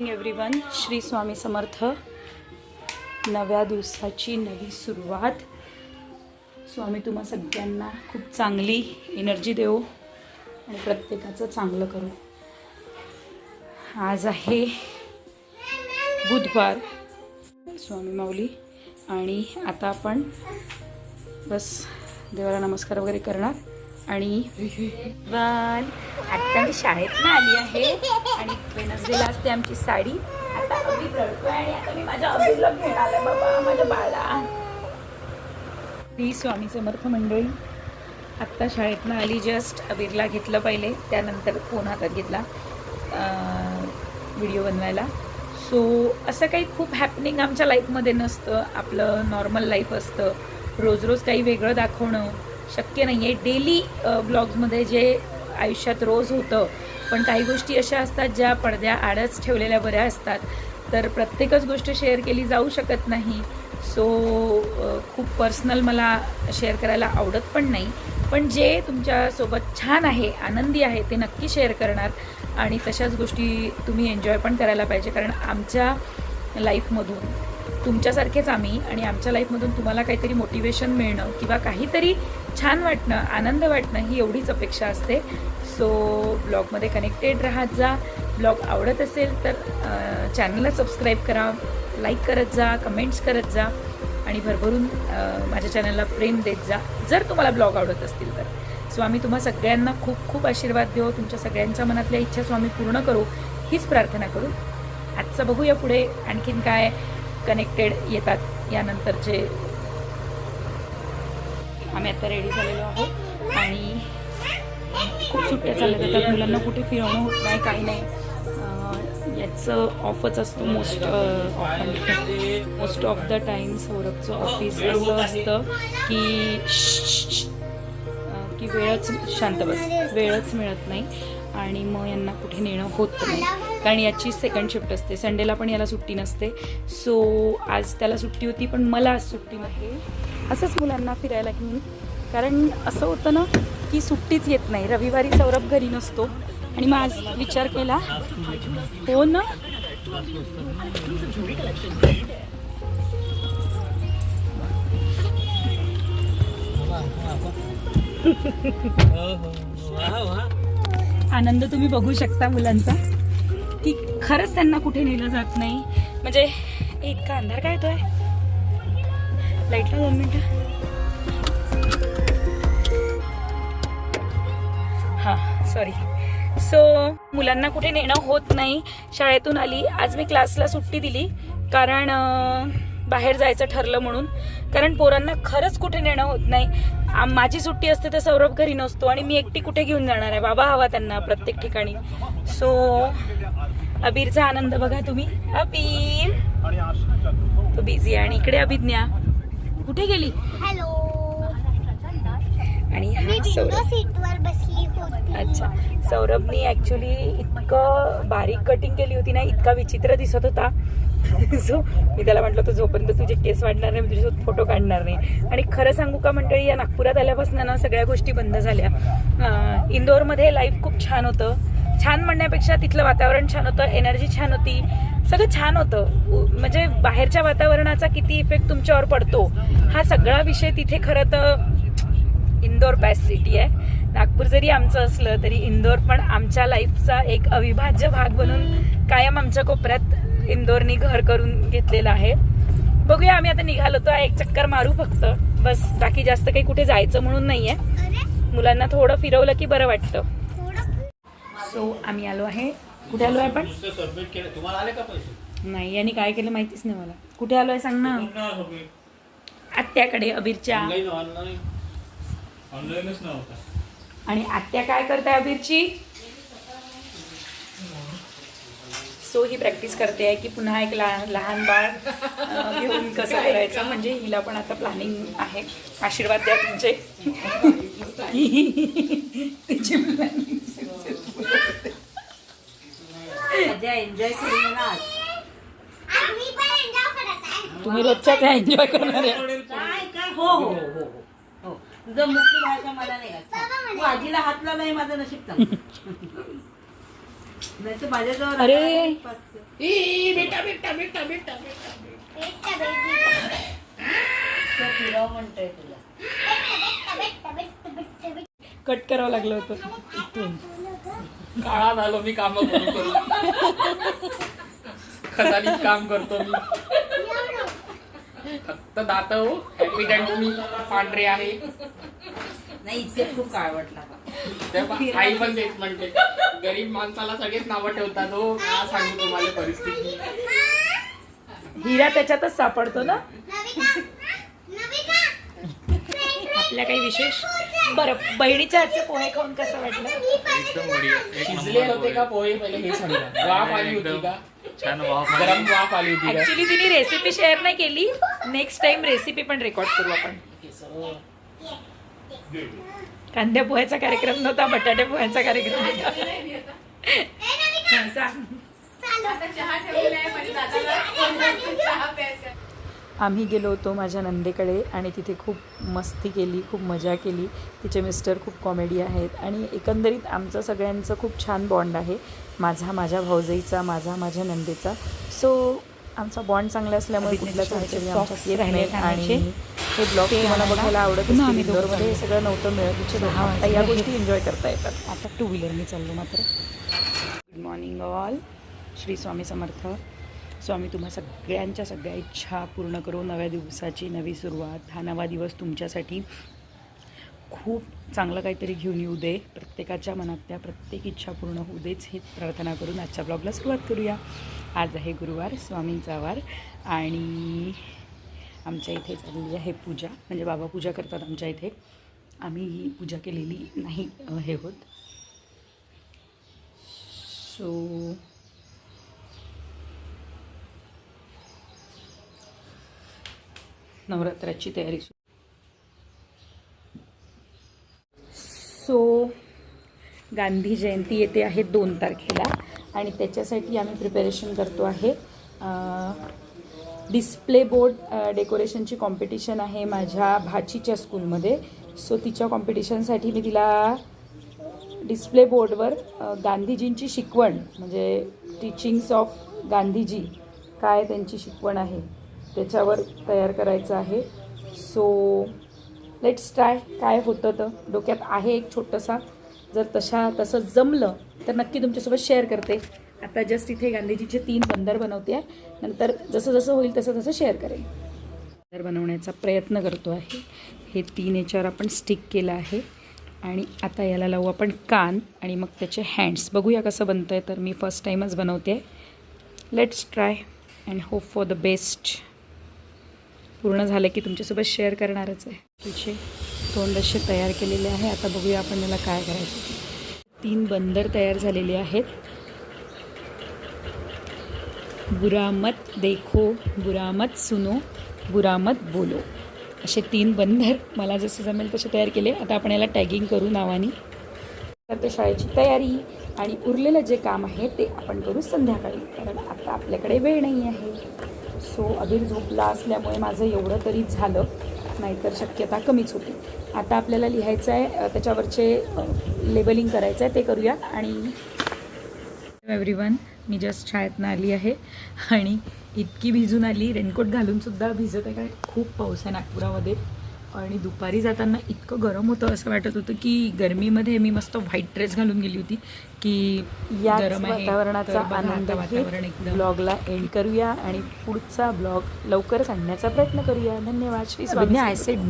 Everyone Shri Swami समर्थ. नव्या दिवसाची नवी सुरुवात. स्वामी तुम्हा सगळ्यांना खूप चांगली एनर्जी देऊ आणि प्रत्येकाचं चांगलं करू. आज आहे बुधवार. स्वामी माऊली आणि आता आपण बस देवाला नमस्कार वगैरे करणार. आणि वन. आत्ता मी शाळेतनं आली आहे. आणि वेनसडेला असते आमची साडी. आता अभी रडतोय आणि आता मी माझ्या अभिला घेऊन आले. बाबा माझ्या बाळा ती स्वामी समर्थ मंडळी आत्ता शाळेतनं आली जस्ट अबीरला घेतलं पहिले. त्यानंतर फोन हातात घेतला व्हिडिओ बनवायला. सो असं काही खूप हॅपनिंग आमच्या लाईफमध्ये नसतं. आपलं नॉर्मल लाईफ असतं. रोज रोज काही वेगळं दाखवणं. शक्य नाही आहे डेली ब्लॉग्समध्ये जे आयुष्यात रोज होतं पण काही गोष्टी अशा असतात ज्या पडद्या आडच ठेवलेल्या बऱ्या असतात. तर प्रत्येकच गोष्ट शेअर केली जाऊ शकत नाही. सो खूप पर्सनल मला शेअर करायला आवडत पण नाही. पण जे तुमच्यासोबत छान आहे आनंदी आहे ते नक्की शेअर करणार. आणि तशाच गोष्टी तुम्ही एन्जॉय पण करायला पाहिजे. कारण आमच्या लाईफमधून तुमच्यासारखेच आम्ही आणि आमच्या लाईफमधून तुम्हाला काहीतरी मोटिवेशन मिळणं किंवा काहीतरी छान वाटणं आनंद वाटणं ही एवढीच अपेक्षा असते. सो ब्लॉगमध्ये कनेक्टेड राहत जा. ब्लॉग आवडत असेल तर चॅनलला सबस्क्राईब करा लाईक करत जा कमेंट्स करत जा आणि भरभरून माझ्या चॅनलला प्रेम देत जा जर तुम्हाला ब्लॉग आवडत असतील तर. स्वामी तुम्हा सगळ्यांना खूप खूप आशीर्वाद देऊ. तुमच्या सगळ्यांच्या मनातल्या इच्छा स्वामी पूर्ण करू. हीच प्रार्थना करू. आजचं बघूया पुढे आणखीन काय कनेक्टेड येतात. यानंतरचे आम्ही आता रेडी झालेलो आहोत. आणि खूप सुट्ट्या चालल्या जातात. मुलांना कुठे फिरवणं होत नाही काही नाही. याचं ऑफच असतो most most of the time सौरभचं office असं असतं की की वेळच शांत बस. वेळच मिळत नाही. आणि मग यांना कुठे नेणं होत नाही. कारण याची सेकंड शिफ्ट असते. संडेला पण याला सुट्टी नसते. सो आज त्याला सुट्टी होती पण मला आज सुट्टी नाही. असंच मुलांना फिरायला घेऊन. कारण असं होतं ना की सुट्टीच येत नाही. रविवारी सौरभ घरी नसतो. आणि मग आज विचार केला हो ना? आनंद तुम्ही बघू शकता मुलांचा. की खरंच त्यांना कुठे नेलं जात नाही? म्हणजे इतका अंधार काय येतोय लाईटला दोन मिनिटं. हां सॉरी सो मुलांना कुठे नेणं होत नाही. शाळेतून आली. आज मी क्लासला सुट्टी दिली. कारण बाहेर जायचं ठरलं म्हणून. कारण पोरांना खरंच कुठे नेणं होत नाही. माझी सुट्टी असते तर सौरभ घरी नसतो आणि मी एकटी कुठे घेऊन जाणार आहे? बाबा हवा त्यांना प्रत्येक ठिकाणी. सो अबीरचा आनंद बघा तुम्ही. अबीर! तो बिझी आहे आणि इकडे अभिज्ञा. कुठे गेली? हॅलो आणि अच्छा. सौरभनी ॲक्च्युली इतकं बारीक कटिंग केली होती ना इतका विचित्र दिसत होता. सो मी त्याला म्हटलं होतं जोपर्यंत तुझे केस वाढणार नाही मी तुझ्यासोबत फोटो काढणार नाही. आणि खरं सांगू का मंडळी या नागपुरात आल्यापासून ना सगळ्या गोष्टी बंद झाल्या. इंदोरमध्ये लाईफ खूप छान होतं. छान म्हणण्यापेक्षा तिथलं वातावरण छान होतं एनर्जी छान होती. सगळं छान होतं. म्हणजे बाहेरच्या वातावरणाचा किती इफेक्ट तुमच्यावर पडतो हा सगळा विषय तिथे खरं तर इंदोर बेस्ट सिटी आहे. नागपूर जरी आमचं असलं तरी इंदोर पण आमच्या लाईफचा एक अविभाज्य भाग बनून कायम आमच्या कोपऱ्यात इंदोरनी घर करून घेतलेलं आहे. बघूया आम्ही आता निघालो तो एक चक्कर मारू फक्त. बस बाकी जास्त काही कुठे जायचं म्हणून नाहीये. मुलांना थोडं फिरवलं की बरं वाटतं. सो आम्ही आलो आहे. कुठे आलो आहे पण नाही यांनी काय केलं माहितीच नाही मला. कुठे आलो आहे सांग ना. आत्याकडे अबीरच्या. आणि आत्या काय करताय अबीरची? सो ही प्रॅक्टिस करते आहे की पुन्हा एक लहान लहान बाळ घेऊन कसं करायचं? म्हणजे हिला पण आता प्लॅनिंग आहे. आशीर्वाद द्या तुमचे. तिची प्लॅनिंग मजा एन्जॉय करू ना आज आज मी पण एन्जॉय करत आहे. तुम्ही रोजच्याच एन्जॉय करणार आहे. काय काय? हो हो हो. तुझं मुख्य भाषा मला नाही तू आजीला हात लावला हे माझं नशीब चांगलं. नाही तर माझ्याजवळ अरे. आहे पाचशे. बेटा बेटी तो फिराव म्हणतोय तुला बेटा बेटा बेटा बेटा बेटा कट करावं लागलं होतं. इथून. काळा झालो मी काम करू करू. खदानीत काम करतो मी. फक्त दात हो. मी पांढरे आहे. नाही इथे खूप काळवटला त्या पा- आई पण तेच म्हणते गरीब माणसाला सगळेच नावं ठेवतात हो. का सांगू तुम्हाला परिस्थिती? हिरा त्याच्यातच सापडतो ना? आपल्या काही विशेष? बरं बहिणीच्या हातचे पोहे खाऊन कसं वाटलं? एकदम बढिया एक शिजले नंबर होते का पोहे पहिले? हे सांगा. वाफ आली होती का? छान वाफ गरम वाफ आली होती का? ऍक्च्युली तिने रेसिपी शेअर नाही केली. नेक्स्ट टाइम रेसिपी पण रेकॉर्ड करू आपण. कांद्या पोह्याचा कार्यक्रम नव्हता बटाटे पोह्याचा कार्यक्रम होता सांग. आम्ही गेलो होतो माझ्या नंदेकडे आणि तिथे खूप मस्ती केली खूप मजा केली. तिचे मिस्टर खूप कॉमेडी आहेत आणि एकंदरीत आमचं सगळ्यांचं खूप छान बॉन्ड आहे. माझा माझ्या भाऊजाईचा माझा माझ्या नंदेचा. सो आमचा बॉन्ड चांगला असल्यामुळे कुठल्याच अडचणी आमच्यात येत नाही आणि हे ब्लॉग तुम्हाला बघायला आवडत असतील. इंदोरमध्ये हे सगळं नव्हतं मिळत. या गोष्टी एन्जॉय करता येतात. आता टू व्हीलरने चाललो मात्र. Good morning all Shri Swami Samarth. Swami तुम्हा सगळ्यांच्या सगळ्या इच्छा पूर्ण करू नव्या दिवसाची नवी सुरुवात हा नवा दिवस तुमच्यासाठी खूप चांगलं काहीतरी घेऊन येऊ दे. प्रत्येकाच्या मनात त्या प्रत्येक इच्छा पूर्ण होऊ देच ही प्रार्थना करून आजच्या ब्लॉगला सुरुवात करूया. आज आहे गुरुवार स्वामींचा वार आणि आमच्या इथे चाललेली आहे पूजा. म्हणजे बाबा पूजा करतात आमच्या इथे. आम्ही ही पूजा केलेली नाही हे होत. सो नवरात्राची तयारी सुरू. सो गांधी जयंती येते आहे दोन तारखेला आणि त्याच्यासाठी आम्ही प्रिपरेशन करतो आहे. डिस्प्ले बोर्ड डेकोरेशनची कॉम्पिटिशन आहे माझ्या भाचीच्या स्कूलमध्ये सो तिच्या कॉम्पिटिशनसाठी मी तिला डिस्प्ले बोर्डवर गांधीजींची शिकवण म्हणजे टीचिंग्स ऑफ गांधीजी काय त्यांची शिकवण आहे त्याच्यावर तयार करायचं आहे. सो लेट्स ट्राय काय होतं तर. डोक्यात आहे एक छोटंसा. जर तशा तसं जमलं तर नक्की तुमच्यासोबत शेअर करते. आता जस्ट इथे गांधीजीचे तीन बंदर बनवते आहे. नंतर जसं जसं होईल तसं तसं शेअर करेन. बंदर बनवण्याचा प्रयत्न करतो आहे. हे तीन याच्यावर आपण स्टिक केलं आहे. आणि आता याला लावू आपण कान आणि मग त्याचे हँड्स बघूया कसं बनतं आहे तर मी फर्स्ट टाईमच बनवते. Let's try and hope for the best पूर्ण झालं की तुमच्यासोबत शेअर करणारच आहे. तुझे तोंड असे तयार केलेले आहे. आता बघूया आपण याला काय करायचं. तीन बंदर तयार झालेले आहेत. बुरामत देखो बुरामत सुनो बुरामत बोलो. असे तीन बंदर मला जसे जमेल तसे तयार केले. आता आपण याला टॅगिंग करू नावानी. तर ते शाळेची तयारी आणि उरलेलं जे काम आहे ते आपण करू संध्याकाळी. कारण आता आपल्याकडे वेळ नाही आहे. सो अबीर झोपला असल्यामुळे माझं एवढं तरी झालं नाहीतर शक्यता कमीच होती. आता आपल्याला लिहायचं आहे त्याच्यावरचे लेबलिंग करायचं आहे ते करूया आणि एव्हरी वन मी जस्ट शाळेतनं आली आहे आणि इतकी भिजून आली रेनकोट घालूनसुद्धा भिजत आहे कारण खूप पाऊस आहे नागपुरामध्ये. आणि दुपारी जाताना इतकं गरम होतं असं वाटत होतं की गरमीमध्ये मी मस्त व्हाईट ड्रेस घालून गेली होती की गरम वातावरणाचा आनंद वातावरण एकदम. ब्लॉगला एंड करूया आणि पुढचा ब्लॉग लवकरच आणण्याचा प्रयत्न करूया. धन्यवाद. Shri Swami I said